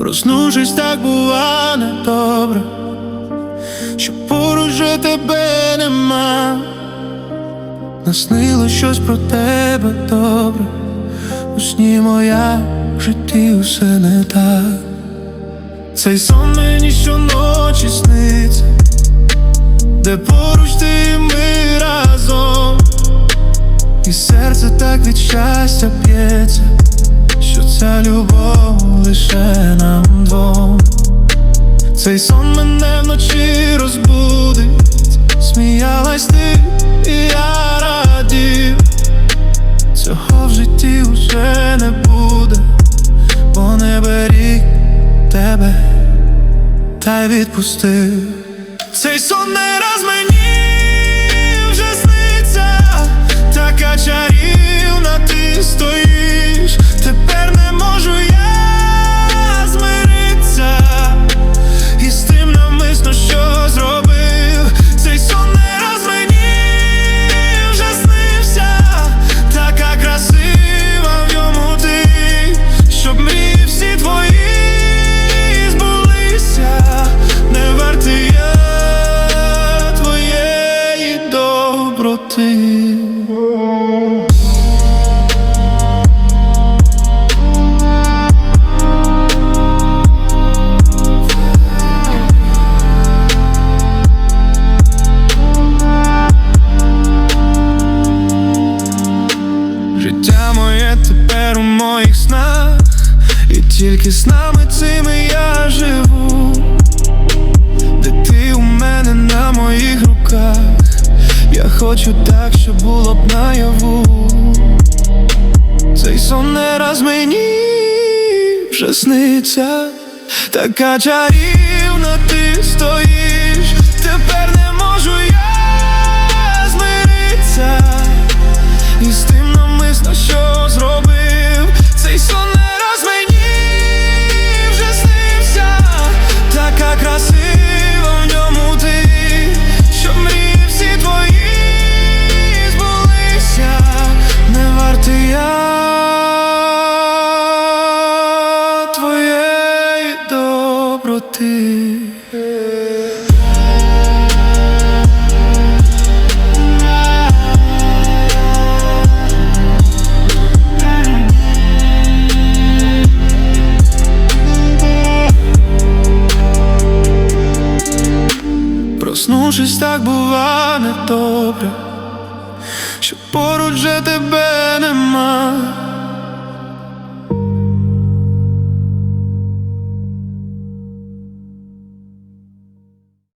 проснувшись, так бува недобре, що поруч же тебе нема. Наснило щось про тебе добре, у сні моя в житті усе не так. Цей сон мені щоночі сниться, де поруч ти і ми разом, і серце так від щастя п'ється, що ця любов лише нам двом. Цей сон мене вночі розбудить, сміялась ти, і я радів, цього в житті вже не буде, бо не беріг тебе та й відпустив. Цей сон не раз мені тільки снами цими я живу, де ти у мене на моїх руках. Я хочу так, щоб було б наяву. Цей сон не раз мені вже сниться, така чарівна ти стоїш, тепер не доброти Проснувшись, так бува недобре, що поруч же тебе нема.